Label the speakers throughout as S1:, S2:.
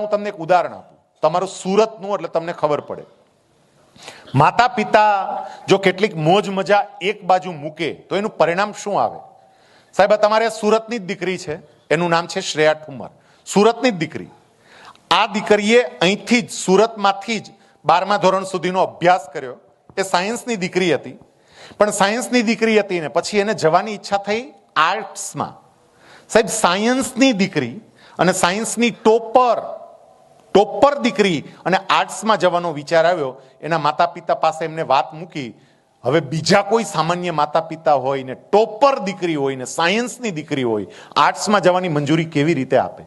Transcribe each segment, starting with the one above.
S1: હું તમને એક ઉદાહરણ આપું. તમારું સુરતનું એટલે તમને ખબર પડે. માતા પિતા જો કેટલીક મોજ મજા એક બાજુ મૂકે, તો એનું પરિણામ શું આવે? સાહેબ તમારે સુરતની જ દીકરી છે. એનું નામ છે શ્રેયા ઠુમર સુરતની જ દીકરી. આ દીકરીએ અહીંથી જ, સુરતમાંથી જ બારમા ધોરણ સુધીનો અભ્યાસ કર્યો. એ સાયન્સની દીકરી હતી. પણ સાયન્સની દીકરી હતી ને પછી એને જવાની ઈચ્છા થઈ આર્ટ્સમાં. સાહેબ, સાયન્સની દીકરી અને સાયન્સની ટોપર ટોપર દીકરી અને આર્ટ્સમાં જવાનો વિચાર આવ્યો, એના માતા પિતા પાસે એમને વાત મૂકી, હવે બીજા કોઈ સામાન્ય માતા પિતા હોય ને ટોપર દીકરી હોય ને સાયન્સની દીકરી હોય, આર્ટ્સમાં જવાની મંજૂરી કેવી રીતે આપે?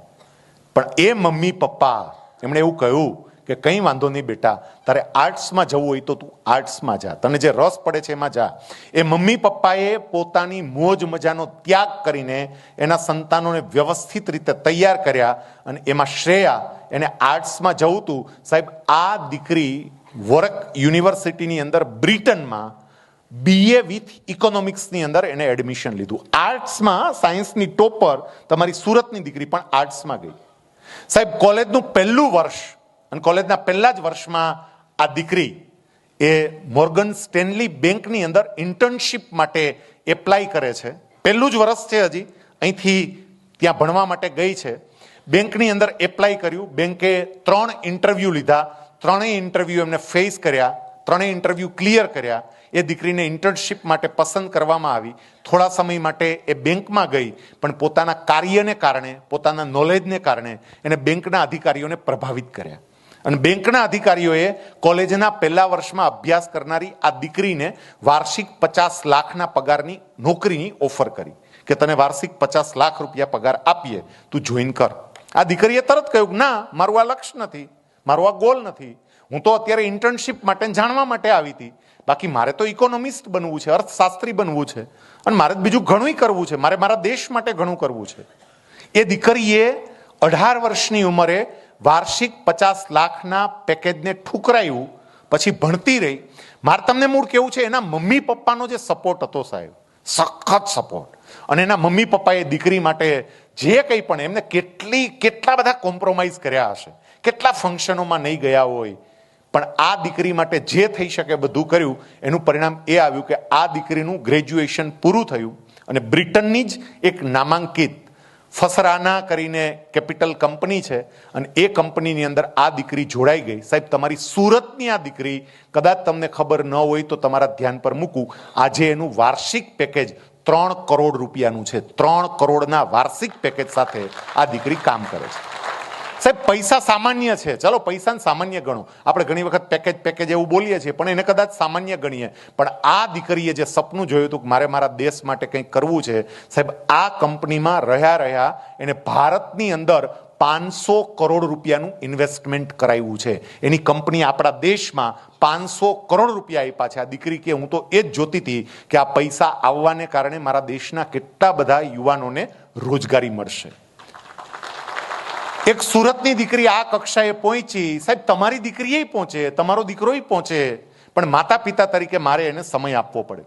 S1: પણ એ મમ્મી પપ્પા, એમણે એવું કહ્યું કે, કંઈ વાંધો નહીં બેટા, તારે આર્ટ્સમાં જવું હોય તો તું આર્ટ્સમાં જા, તને જે રસ પડે છે એમાં જા. એ મમ્મી પપ્પાએ પોતાની મોજ મજાનો ત્યાગ કરીને એના સંતાનોને વ્યવસ્થિત રીતે તૈયાર કર્યા અને એમાં શ્રેયા એને આર્ટ્સમાં જવું હતું સાહેબ, આ દીકરી વર્ક યુનિવર્સિટીની અંદર બ્રિટનમાં બીએ વિથ ઇકોનોમિક્સની અંદર એને એડમિશન લીધું. આર્ટ્સમાં સાયન્સની ટોપર તમારી સુરતની દીકરી પણ આર્ટ્સમાં ગઈ. સાહેબ, કોલેજનું પહેલું વર્ષ અને કોલેજના પહેલા જ વર્ષમાં આ દીકરી એ મોર્ગન સ્ટેનલી બેંકની અંદર ઇન્ટર્નશિપ માટે એપ્લાય કરે છે. પહેલું જ વર્ષ છે હજી. અહીંથી ત્યાં ભણવા માટે ગઈ છે. બેંકની અંદર એપ્લાય કર્યું. બેંકે ત્રણ ઇન્ટરવ્યૂ લીધા. ત્રણેય ઇન્ટરવ્યૂ એમને ફેસ કર્યા. ત્રણેય ઇન્ટરવ્યૂ ક્લિયર કર્યા. એ દીકરીને ઇન્ટર્નશીપ માટે પસંદ કરવામાં આવી. થોડા સમય માટે એ બેંકમાં ગઈ, પણ પોતાના કાર્યને કારણે, પોતાના નોલેજને કારણે એને બેંકના અધિકારીઓને પ્રભાવિત કર્યા. અને બેંકના અધિકારીઓએ કોલેજના પહેલા વર્ષમાં અભ્યાસ કરનારી આ દીકરીને વાર્ષિક પચાસ લાખના પગારની નોકરીની ઓફર કરી. કે તને વાર્ષિક પચાસ લાખ રૂપિયા પગાર આપીએ, તું જોઈન કર. આ દીકરીએ તરત કહ્યું, ના, મારું આ લક્ષ્ય નથી, મારું આ ગોલ નથી. હું તો અત્યારે ઇન્ટર્નશિપ માટે જાણવા માટે આવી હતી. બાકી મારે તો ઇકોનોમિસ્ટ બનવું છે, અર્થશાસ્ત્રી બનવું છે. અને મારે બીજું ઘણું કરવું છે, મારે મારા દેશ માટે ઘણું કરવું છે. એ દીકરીએ અઢાર વર્ષની ઉંમરે વાર્ષિક પચાસ લાખના પેકેજને ઠુકરાયું, પછી ભણતી રહી. મારે તમને મૂળ કેવું છે, એના મમ્મી પપ્પાનો જે સપોર્ટ હતો સાહેબ, સખત સપોર્ટ અને એના મમ્મી પપ્પાએ દીકરી માટે જે કંઈ પણ એમને કેટલી, કેટલા બધા કોમ્પ્રોમાઇઝ કર્યા હશે. કેટલા ફંક્શનોમાં નહીં ગયા હોય. પણ આ દીકરી માટે જે થઈ શકે બધું કર્યું, એનું પરિણામ એ આવ્યું કે આ દીકરીનું ગ્રેજ્યુએશન પૂરું થયું અને બ્રિટનની જ એક નામાંકિત ફસરાના કરીને કેપિટલ કંપની છે અને એ કંપનીની અંદર આ દીકરી જોડાઈ ગઈ. સાહેબ, તમારી સુરતની આ દીકરી, કદાચ તમને ખબર ન હોય તો તમારા ધ્યાન પર મૂકું. આજે એનું વાર્ષિક પેકેજ ત્રણ કરોડ રૂપિયાનું છે. ત્રણ કરોડના વાર્ષિક પેકેજ સાથે આ દીકરી કામ કરે છે. સાહેબ, પૈસા સામાન્ય છે. ચલો, પૈસાને સામાન્ય ગણો. આપણે ઘણી વખત પેકેજ પેકેજ એવું બોલીએ છીએ, પણ એને કદાચ સામાન્ય ગણીએ. પણ આ દીકરીએ જે સપનું જોયું હતું કે મારે મારા દેશ માટે કંઈક કરવું છે, સાહેબ, આ કંપનીમાં રહ્યા રહ્યા એને ભારતની અંદર પાંચસો કરોડ રૂપિયાનું ઇન્વેસ્ટમેન્ટ કરાવ્યું છે. એની કંપની આપણા દેશમાં પાંચસો કરોડ રૂપિયા આપ્યા છે. આ દીકરી કે હું તો એ જ જોતી હતી કે આ પૈસા આવવાને કારણે મારા દેશના કેટલા બધા યુવાનોને રોજગારી મળશે. એક સુરતની દીકરી આ કક્ષાએ પહોંચી. સાહેબ, તમારી દીકરીએ પહોંચે, તમારો દીકરોય પહોંચે. પણ માતા પિતા તરીકે મારે એને સમય આપવો પડે